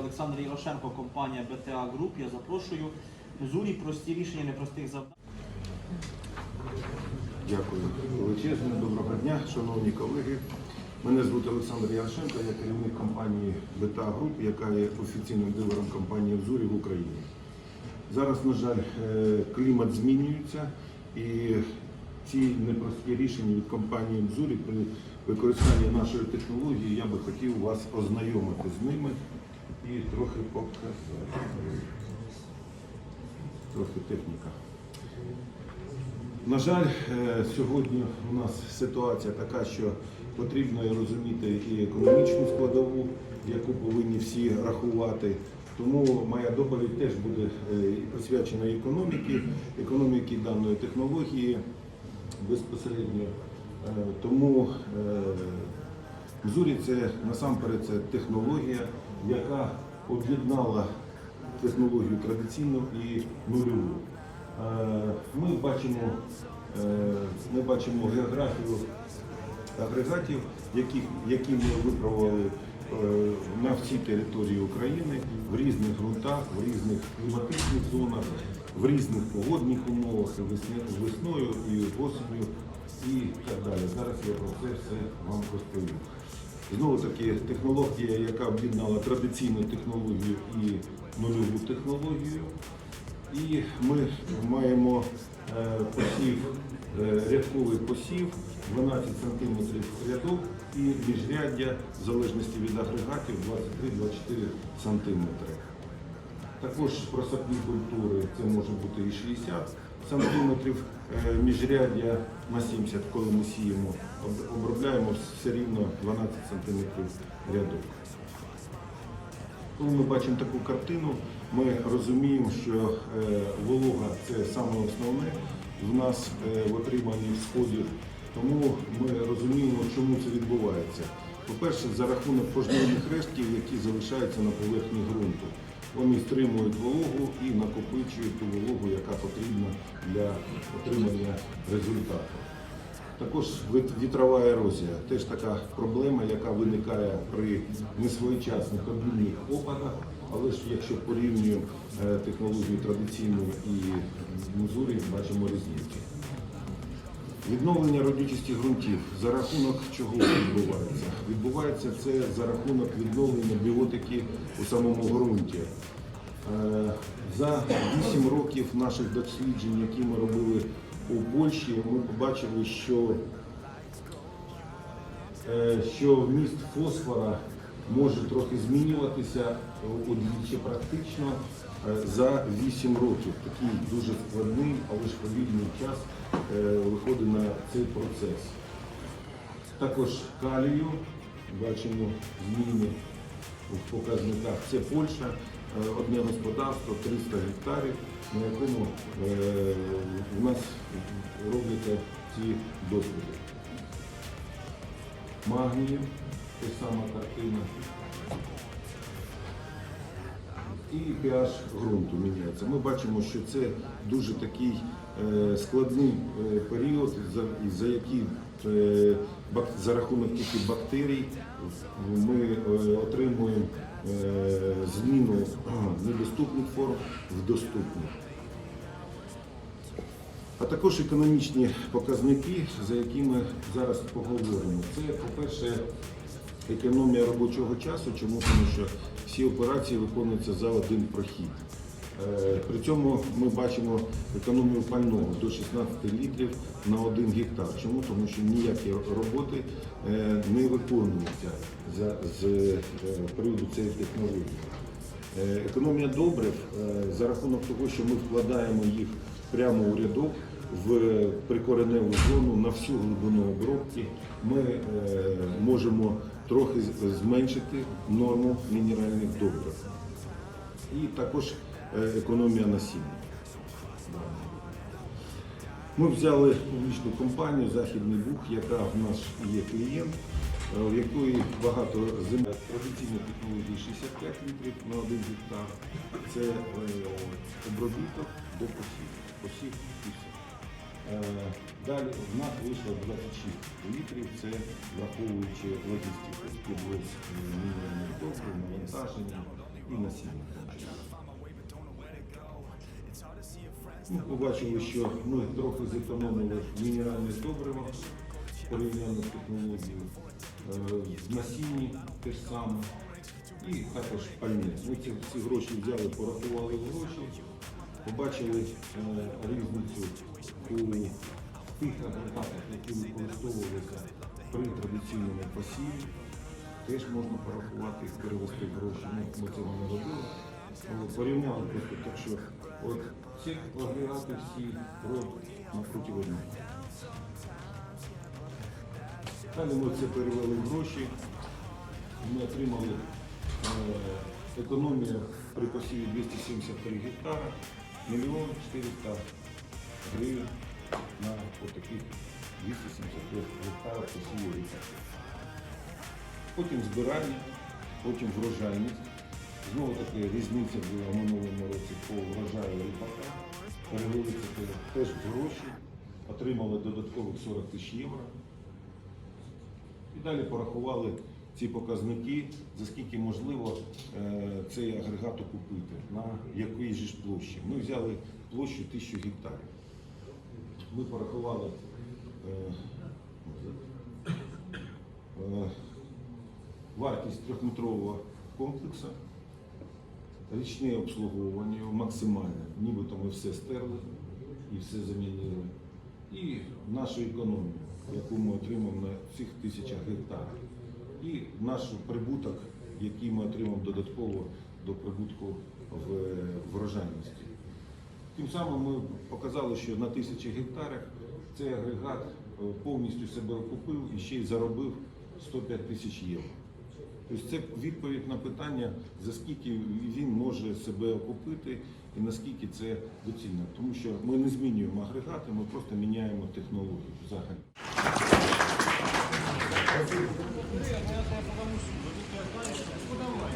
Олександр Ярошенко, компанія БТА Груп. Я запрошую Зурі прості рішення непростих завдань. Дякую величезне. Доброго дня, шановні колеги. Мене звуть Олександр Ярошенко, я керівник компанії Бета Груп, яка є офіційним дилером компанії «Взурі» в Україні. Зараз, на жаль, е, клімат змінюється і ці непрості рішення від компанії «Взурі» при використанні нашої технології я би хотів вас ознайомити з ними і трохи показати. Трохи техніка. На жаль, е, сьогодні у нас ситуація така, що потрібно розуміти і економічну складову, яку повинні всі рахувати. Тому моя доповідь теж буде е, присвячена економіці, економіці даної технології безпосередньо. Е, Тому Мзурі це насамперед це технологія, яка об'єднала технологію традиційну і нульову. Е, Ми бачимо, е, ми бачимо географію агрегатів, які, які ми випробували е, на всій території України в різних ґрунтах, в різних кліматичних зонах, в різних погодних умовах, весною і осінню і так далі. Зараз я про це все вам розповім. Знову таки технологія, яка об'єднала традиційну технологію і нульову технологію. І ми маємо е, посів, е, рядковий посів 12 см рядок і міжряддя в залежності від агрегатів 23-24 см. Також просапні культури це може бути і 60 см, міжряддя на 70, коли ми сіємо, обробляємо все рівно 12 см рядок. Коли ми бачимо таку картину, ми розуміємо, що е, волога це саме основне в нас е, в отриманні сходів. Тому ми розуміємо, чому це відбувається. По-перше, за рахунок пожнивних рештків, які залишаються на поверхні ґрунту. Вони стримують вологу і накопичують ту вологу, яка потрібна для отримання результату. Також вітрова ерозія теж така проблема, яка виникає при несвоєчасних обмінних опадах. Але ж якщо порівнюємо е, технологію традиційну і музурі, бачимо різницю. Відновлення родючості ґрунтів за рахунок чого відбувається? Відбувається це за рахунок відновлення біотики у самому ґрунті. Е, За 8 років наших досліджень, які ми робили у Польщі, ми побачили, що, е, що вміст фосфора може трохи змінюватися удвічі практично е, за 8 років. Такий дуже складний, але ж повільний час виходить на цей процес. Також калію, бачимо зміни в показниках. Це Польща, е, одне господарство, 300 гектарів, на якому е, у нас робляться ці досліди. Магнію, те сама картина. І pH ґрунту міняється. Ми бачимо, що це дуже такий е, складний е, період, за, який е, за рахунок тільки бактерій ми отримуємо зміну недоступних форм в доступні. А також економічні показники, за які ми зараз поговоримо. Це, по-перше, економія робочого часу. Чому? Тому що всі операції виконуються за один прохід. Е, При цьому ми бачимо економію пального до 16 літрів на один гектар. Чому? Тому що ніякі роботи е, не виконуються з е, приводу цієї технології. Економія добрив за рахунок того, що ми вкладаємо їх прямо у рядок в прикореневу зону на всю глибину обробки, ми е, можемо трохи зменшити норму мінеральних добрив. І також е, економія насіння. Ми взяли публічну компанію Західний Буг, яка в нас є клієнт, е, в якої багато земель. Традиційна технологія 65 літрів на один гектар. Це обробіток до посіву. Посів і все. Е, Далі в нас вийшло 26 літрів, це враховуючи логістику, підвоз е, мінімальних добрив, навантаження, і насіння. Ну, побачили, що ми трохи зекономили мінеральне добриво порівняно з технологією. Е, В насінні те ж саме. І також пальне. Ми ці всі гроші взяли, порахували гроші, побачили е, різницю у тих агрегатах, які використовувалися при традиційному посіві. Теж можна порахувати, перевести в гроші. Ну, ми цього не робили. Але порівняли просто так, що от ці агрегати всі рот напроти одного. Далі ми це перевели в гроші. Ми отримали е, економію при посіві 273 гектара, мільйон 400 гривень на отаких 275 гектарів посівів ріпака. Потім збирання, потім врожайність. Знову таки різниця була в минулому році по врожаю ріпака. Перевели теж гроші, отримали додаткових 40 тисяч євро. І далі порахували ці показники, за скільки можливо е, цей агрегат купити, на якій ж площі. Ми взяли площу 1000 гектарів. Ми порахували е, е, вартість трьохметрового комплексу, річне обслуговування максимальне, нібито ми все стерли і все замінили. І нашу економію, яку ми отримаємо на цих тисячах гектарів. І наш прибуток, який ми отримаємо додатково до прибутку в врожайності. Тим самим ми показали, що на тисячі гектарах цей агрегат е, повністю себе окупив і ще й заробив 105 тисяч євро. Тобто це відповідь на питання, за скільки він може себе окупити і наскільки це доцільно. Тому що ми не змінюємо агрегати, ми просто міняємо технологію взагалі. Подавай.